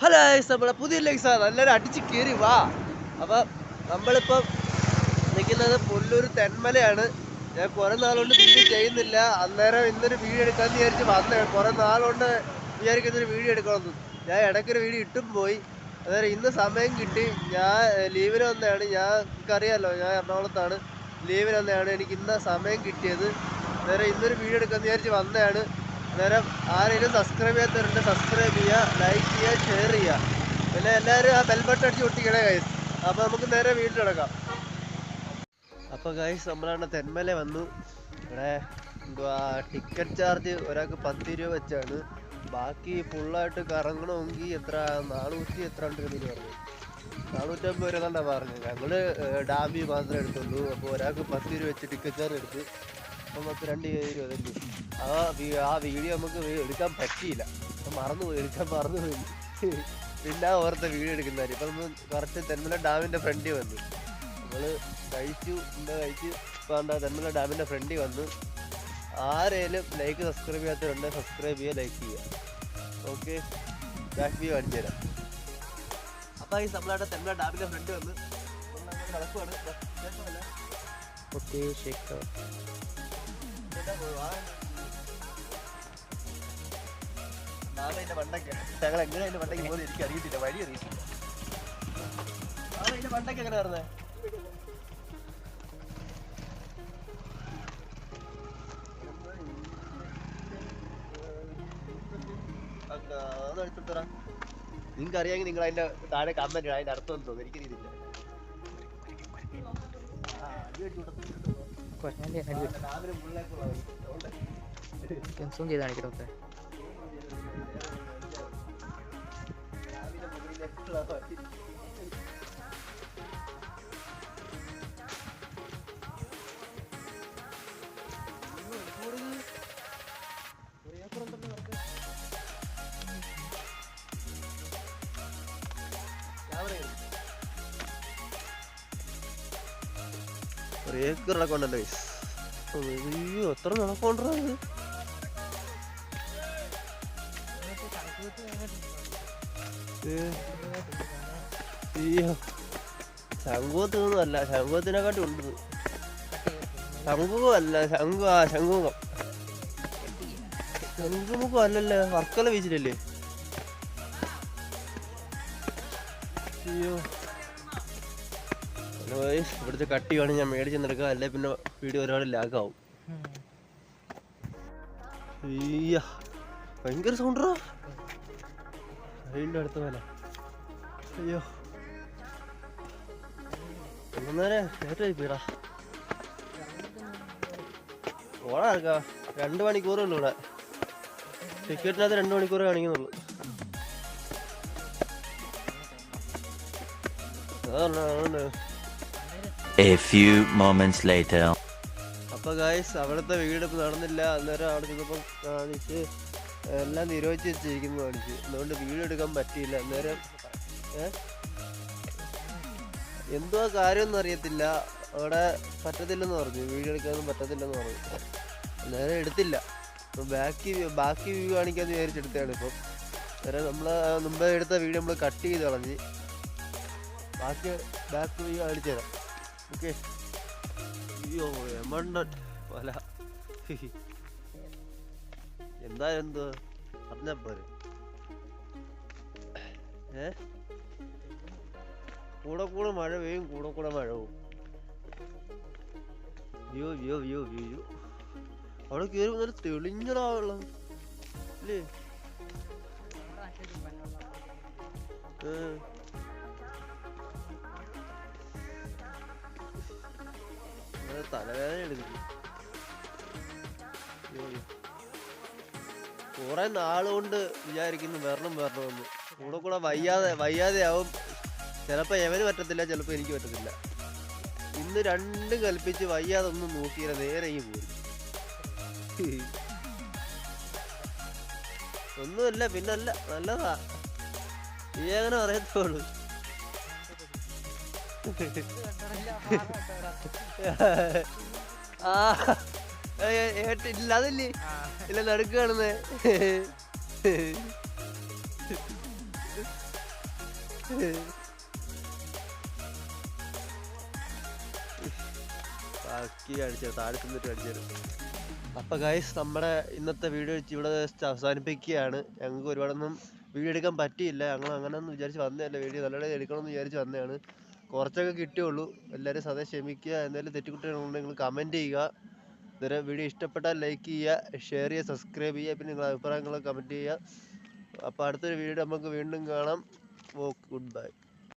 Hello നമ്മളെ പുതിയ ലെക്സാ നല്ലൊരു അടിച്ച് കയറി വാ. അപ്പം നമ്മളിപ്പം നിൽക്കുന്നത് പുല്ലൂർ തെന്മലയാണ്. ഞാൻ കുറെ നാളുകൊണ്ട് വീഡിയോ ചെയ്യുന്നില്ല. അന്നേരം ഇന്നൊരു വീഡിയോ എടുക്കാമെന്ന് വിചാരിച്ച് വന്നേ. കുറെ നാളുകൊണ്ട് വിചാരിക്കുന്നൊരു വീഡിയോ എടുക്കണമെന്ന്. ഞാൻ ഇടയ്ക്കൊരു വീഡിയോ ഇട്ടും പോയി. അതായത് ഇന്ന് സമയം കിട്ടി. ഞാൻ ലീവിന് വന്നതാണ്. ഞാൻ എനിക്കറിയാലോ ഞാൻ എറണാകുളത്താണ്. ലീവിന് വന്നതാണ്. എനിക്ക് ഇന്ന സമയം കിട്ടിയത്. അന്നേരം ഇന്നൊരു വീഡിയോ എടുക്കാമെന്ന് വിചാരിച്ച് വന്നതാണ്. അന്നേരം ആരെങ്കിലും സബ്സ്ക്രൈബ് ചെയ്യാത്തവരുണ്ട് സബ്സ്ക്രൈബ് ചെയ്യുക ലൈക്ക് ചെയ്യുക ഷെയർ ചെയ്യുക. പിന്നെ എല്ലാവരും ആ ബെൽ ബട്ടൺ അടിച്ച് ഒട്ടിക്കണേ ഗൈസ് അപ്പോൾ നമുക്ക് നേരെ വീട്ടിൽ കിടക്കാം അപ്പോൾ ഗൈസ് നമ്മളാണ് തെന്മല വന്നു. ഇവിടെ എന്തുവാ ടിക്കറ്റ് ചാർജ് ഒരാൾക്ക് പത്ത് രൂപ വെച്ചാണ്. ബാക്കി ഫുള്ളായിട്ട് കറങ്ങണമെങ്കിൽ എത്ര നാനൂറ്റി എത്ര ഉണ്ട് എന്ന് പറഞ്ഞു. നാനൂറ്റമ്പത് രൂപ എന്നാ പറഞ്ഞു ഞങ്ങൾ ഡാമി മാത്രമേ എടുത്തുള്ളൂ. അപ്പോൾ ഒരാൾക്ക് പത്ത് രൂപ വെച്ച് ടിക്കറ്റ് ചാർജ് എടുത്ത് അപ്പം പത്ത് രണ്ട് രൂപ തന്നെ ആ ആ വീഡിയോ നമുക്ക് എടുക്കാൻ പറ്റിയില്ല. മറന്നുപോയി എടുക്കാൻ മറന്നുപോയി പിന്നെ ഓർത്ത വീഡിയോ എടുക്കുന്നവര് ഇപ്പം നമ്മൾ കറക്റ്റ് തെന്മല ഡാമിന്റെ ഫ്രണ്ടി വന്നു. നമ്മൾ കഴിച്ചു എന്താ കഴിച്ചു വേണ്ട തെന്മല ഡാമിന്റെ ഫ്രണ്ടിൽ വന്നു ആരേലും ലൈക്ക് സബ്സ്ക്രൈബ് ചെയ്യാത്തവരുണ്ട് സബ്സ്ക്രൈബ് ചെയ്യുക ലൈക്ക് ചെയ്യുക. ഓക്കെ ബാക്ക് വ്യൂ കാണിച്ചു തരാം. അപ്പം ഈ നമ്മളവിടെ തെന്മല ഡാമിന്റെ ഫ്രണ്ട് വന്ന് നടക്കുവാണ്? ഓക്കെ പോവാ. നാളെ അതിന്റെ മണ്ടയ്ക്ക് ഞങ്ങൾ എങ്ങനെ അതിന്റെ മണ്ടയ്ക്ക് പോകുന്നത് എനിക്ക് അറിയത്തില്ല. വഴി അറിയത്തില്ല. നാളെ അതിന്റെ മണ്ടയ്ക്ക് എങ്ങനെ പറഞ്ഞേ നിങ്ങൾക്ക് അറിയാമെങ്കിൽ നിങ്ങൾ അതിന്റെ താഴെ കമന്റ് അതിന്റെ അർത്ഥം തോന്നുന്നു. എനിക്ക് ആ, അടി അടി ആ, രാവിലെ മുകളിലേക്കുള്ള വഴി. അതുകൊണ്ട് ഏക്കർ അയ്യോ എത്ര നടക്കണ്ടോ ഇത് ഏ. അയ്യോ ശംഖുവത്തിനെക്കാട്ടി ഉണ്ട് അല്ല ശംഖു ആ ശംഖുമുഖം ശംഖുമുഖം അല്ലല്ലേ വർക്കല ബീച്ചിലല്ലേ അയ്യോ ഇവിടുത്തെ കട്ടി വേണം ഞാൻ മേടിച്ച് നിൽക്കുക അല്ലെ പിന്നെ വീഡിയോ ഒരുപാട് ലാഗാവും ഭയങ്കര സൗണ്ടറോ വീണ്ടും അടുത്ത പോലെ അയ്യോ. ഒന്നേരെ ലേറ്റായി പോയിടാ ഓടാ ഇറക്കാം രണ്ട് മണിക്കൂറേ ഉള്ളൂ ഇവിടെ. ടിക്കറ്റിനകത്ത് രണ്ട് മണിക്കൂർ കാണിക്കുന്നുള്ളൂ. അതാണ് അതുകൊണ്ട് A few moments later. അപ്പൊ ഗായ്സ് അവിടുത്തെ വീട് ഇപ്പൊ നടന്നില്ല. അന്നേരം അവിടെ ചെന്നപ്പം കാണിച്ച് എല്ലാം നിരോധിച്ച് വെച്ചിരിക്കുന്നു കാണിച്ച് അതുകൊണ്ട് വീട് എടുക്കാൻ പറ്റിയില്ല. അന്നേരം എന്തോ കാര്യമൊന്നും അറിയത്തില്ല. അവിടെ പറ്റത്തില്ലെന്ന് പറഞ്ഞു. വീഡിയോ എടുക്കാനൊന്നും പറ്റത്തില്ലെന്ന് പറഞ്ഞു. അന്നേരം എടുത്തില്ല. ബാക്കി ബാക്കി വ്യൂ കാണിക്കാന്ന് വിചാരിച്ചെടുത്താണ് ഇപ്പം. അന്നേരം നമ്മൾ മുമ്പേ എടുത്ത വീട് നമ്മൾ കട്ട് ചെയ്ത് കളഞ്ഞ് ബാക്കി ബാക്ക് വ്യൂ കാണിച്ചു തരാം. ഓക്കെ. അയ്യോ എമണ്ടൻ വല. എന്താ എന്ത് പറഞ്ഞാ പോരെ. ഏ? കൂടെ കൂടെ മഴ പെയ്യും കൂടെ കൂടെ മഴ പോവും. അയ്യോ അയ്യോ അയ്യോ അയ്യോ അവിടെ കയറി വന്നിട്ട് തെളിഞ്ഞടാ വെള്ളം. അല്ലേ ഏ. തലവേദന എടുക്കുന്നു. കുറെ നാളുകൊണ്ട് വിചാരിക്കുന്നു വരണം വരണമെന്ന്. കൂടെ കൂടെ വയ്യാതെ വയ്യാതെയാവും. ചിലപ്പോൾ എവന് പറ്റത്തില്ല ചിലപ്പോൾ എനിക്ക് പറ്റത്തില്ല. ഇന്ന് രണ്ടും കൽപ്പിച്ച് വയ്യാതെ ഒന്നും നോക്കിയില്ല നേരെ ഈ പോയി ഒന്നുമില്ല പിന്നല്ല നല്ലതാ. നീ അങ്ങനെ പറയത്തുള്ളൂ. ആ ഇല്ല നടുക്ക് കാണുന്നേ അപ്പൊ ഗൈസ് നമ്മുടെ ഇന്നത്തെ വീഡിയോ ഇവിടെ അവസാനിപ്പിക്കുകയാണ്. ഞങ്ങൾക്ക് ഒരുപാടൊന്നും വീഡിയോ എടുക്കാൻ പറ്റിയില്ല. ഞങ്ങൾ അങ്ങനെ ഒന്നും വിചാരിച്ച് വന്നതല്ല. വീഡിയോ നല്ലോണം എടുക്കണമെന്ന് വിചാരിച്ച് വന്നതാണ്. കുറച്ചൊക്കെ കിട്ടിയുള്ളൂ. എല്ലാവരും സദാ ക്ഷമിക്കുക. എന്തെങ്കിലും തെറ്റുകുട്ടികളുണ്ടെങ്കിൽ നിങ്ങൾ കമന്റ് ചെയ്യുക. ഇതുവരെ വീഡിയോ ഇഷ്ടപ്പെട്ടാൽ ലൈക്ക് ചെയ്യുക ഷെയർ ചെയ്യുക സബ്സ്ക്രൈബ് ചെയ്യുക പിന്നെ നിങ്ങളുടെ അഭിപ്രായങ്ങൾ കമന്റ് ചെയ്യുക. അപ്പോൾ അടുത്തൊരു വീഡിയോ നമുക്ക് വീണ്ടും കാണാം. ഓ ഗുഡ് ബൈ